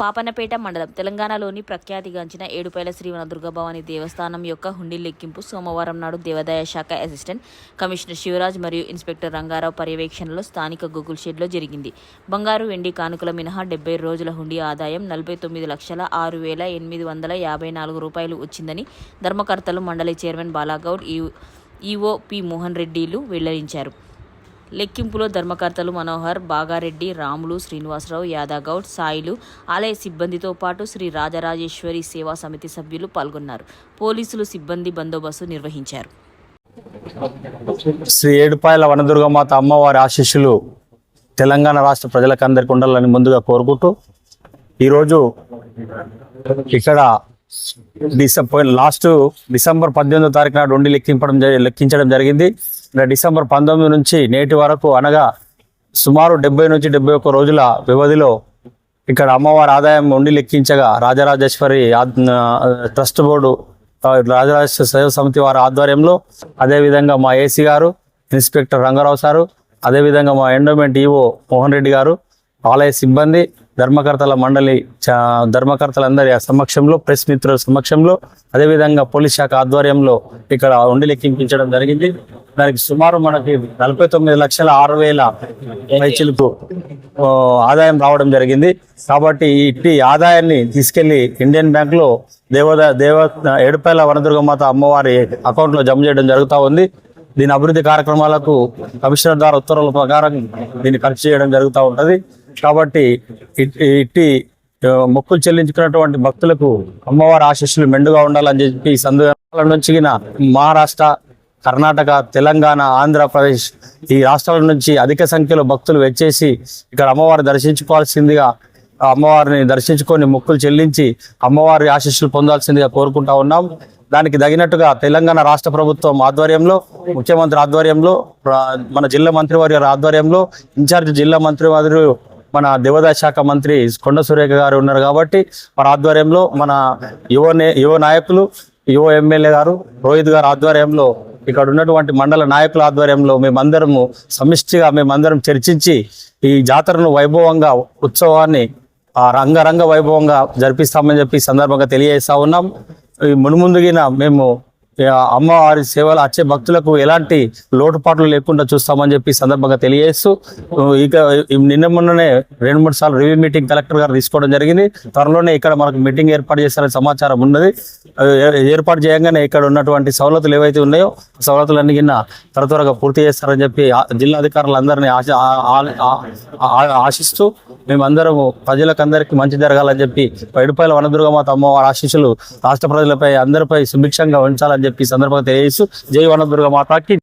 పాపన్నపేట మండలం తెలంగాణలోని ప్రఖ్యాతిగాంచిన ఏడుపైల శ్రీవన దుర్గభవాని దేవస్థానం యొక్క హుండీ లెక్కింపు సోమవారం నాడు దేవాదాయ శాఖ అసిస్టెంట్ కమిషనర్ శివరాజ్ మరియు ఇన్స్పెక్టర్ రంగారావు పర్యవేక్షణలో స్థానిక గూగుల్ షెడ్లో జరిగింది. బంగారు వెండి కానుకల మినహా డెబ్బై రోజుల హుండీ ఆదాయం నలభై తొమ్మిది లక్షల ఆరు వేల ఎనిమిది వందల యాభై నాలుగు రూపాయలు వచ్చిందని ధర్మకర్తలు మండలి చైర్మన్ బాలాగౌడ్ ఈ- ఈఓ పి మోహన్ రెడ్డిలు వెల్లడించారు. లెక్కింపులో ధర్మకర్తలు మనోహర్ బాగారెడ్డి రాములు శ్రీనివాసరావు యాదగౌడ్ సాయిలు ఆలయ సిబ్బందితో పాటు శ్రీ రాజరాజేశ్వరి సేవా సమితి సభ్యులు పాల్గొన్నారు. పోలీసులు సిబ్బంది బందోబస్తు నిర్వహించారు. శ్రీ ఏడుపాయల వనదుర్గమాత అమ్మవారి ఆశీస్సులు తెలంగాణ రాష్ట్ర ప్రజలకు అందరికీ ఉండాలని ముందుగా కోరుకుంటూ ఈరోజు ఇక్కడ డిసెంబర్ లాస్ట్ డిసెంబర్ పద్దెనిమిదో తారీఖు నాడు ఉండి లెక్కింపడం లెక్కించడం జరిగింది. డిసెంబర్ పంతొమ్మిది నుంచి నేటి వరకు అనగా సుమారు డెబ్బై నుంచి డెబ్బై ఒక్క రోజుల వ్యవధిలో ఇక్కడ అమ్మవారి ఆదాయం ఉండి లెక్కించగా రాజరాజేశ్వరి ట్రస్ట్ బోర్డు రాజరాజేశ్వర సేవ సమితి వారి ఆధ్వర్యంలో అదేవిధంగా మా ఏసీ గారు ఇన్స్పెక్టర్ రంగారావు సారు అదేవిధంగా మా ఎండోమెంట్ ఈఓ మోహన్ రెడ్డి గారు ఆలయ సిబ్బంది ధర్మకర్తల మండలి ధర్మకర్తలందరి సమక్షంలో ప్రెస్ మిత్రుల సమక్షంలో అదేవిధంగా పోలీస్ శాఖ ఆధ్వర్యంలో ఇక్కడ ఉండి లెక్కింపించడం జరిగింది. దానికి సుమారు మనకి నలభై తొమ్మిది లక్షల ఆరు వేల పైచిలకు ఆదాయం రావడం జరిగింది. కాబట్టి ఇట్టి ఆదాయాన్ని తీసుకెళ్ళి ఇండియన్ బ్యాంక్లో దేవద దేవ ఏడుపేల వనదుర్గమాత అమ్మవారి అకౌంట్లో జమ చేయడం జరుగుతూ ఉంది. దీని అభివృద్ధి కార్యక్రమాలకు కమిషనర్ ద్వారా ఉత్తర్వుల ప్రకారం దీన్ని ఖర్చు చేయడం జరుగుతూ ఉంటుంది. కాబట్టి ఇట్టి మొక్కులు చెల్లించుకున్నటువంటి భక్తులకు అమ్మవారి ఆశీస్సులు మెండుగా ఉండాలని చెప్పి ఈ సందర్భాల నుంచి మహారాష్ట్ర కర్ణాటక తెలంగాణ ఆంధ్రప్రదేశ్ ఈ రాష్ట్రాల నుంచి అధిక సంఖ్యలో భక్తులు వచ్చేసి ఇక్కడ అమ్మవారు దర్శించుకోవాల్సిందిగా అమ్మవారిని దర్శించుకొని మొక్కులు చెల్లించి అమ్మవారి ఆశీస్సులు పొందాల్సిందిగా కోరుకుంటా ఉన్నాం. దానికి తగినట్టుగా తెలంగాణ రాష్ట్ర ప్రభుత్వం ఆధ్వర్యంలో ముఖ్యమంత్రి ఆధ్వర్యంలో మన జిల్లా మంత్రివారి గారి ఆధ్వర్యంలో ఇన్ఛార్జ్ జిల్లా మంత్రివారు మన దేవాదాయ శాఖ మంత్రి కొండ సురేఖ గారు ఉన్నారు కాబట్టి వారి ఆధ్వర్యంలో మన యువ యువ నాయకులు యువ ఎమ్మెల్యే గారు రోహిత్ గారు ఆధ్వర్యంలో ఇక్కడ ఉన్నటువంటి మండల నాయకుల ఆధ్వర్యంలో మేమందరము సమిష్టిగా మేమందరం చర్చించి ఈ జాతరను వైభవంగా ఉత్సవాన్ని ఆ రంగరంగ వైభవంగా జరిపిస్తామని చెప్పి సందర్భంగా తెలియజేస్తా ఉన్నాం. ఈ మునుముందుగిన మేము అమ్మవారి సేవలు వచ్చే భక్తులకు ఎలాంటి లోటుపాట్లు లేకుండా చూస్తామని చెప్పి సందర్భంగా తెలియజేస్తూ ఇక నిన్న మొన్ననే రెండు మూడు సార్లు రివ్యూ మీటింగ్ కలెక్టర్ గారు తీసుకోవడం జరిగింది. త్వరలోనే ఇక్కడ మనకు మీటింగ్ ఏర్పాటు చేస్తారనే సమాచారం ఉన్నది. ఏర్పాటు చేయగానే ఇక్కడ ఉన్నటువంటి సవలతులు ఏవైతే ఉన్నాయో ఆ సవలతులన్నీ కింద త్వర త్వరగా పూర్తి చేస్తారని చెప్పి జిల్లా అధికారులందరినీ ఆశ ఆ- ఆశిస్తూ మేమందరము ప్రజలకందరికీ మంచి జరగాలని చెప్పి పైడుపాయల వనదుర్గమాత అమ్మవారి ఆశీస్సులు రాష్ట్ర ప్రజలపై అందరిపై సుభిక్షంగా ఉంచాలని చెప్పి సందర్భంగా తెలియజేస్తూ జై వనదుర్గమాతకి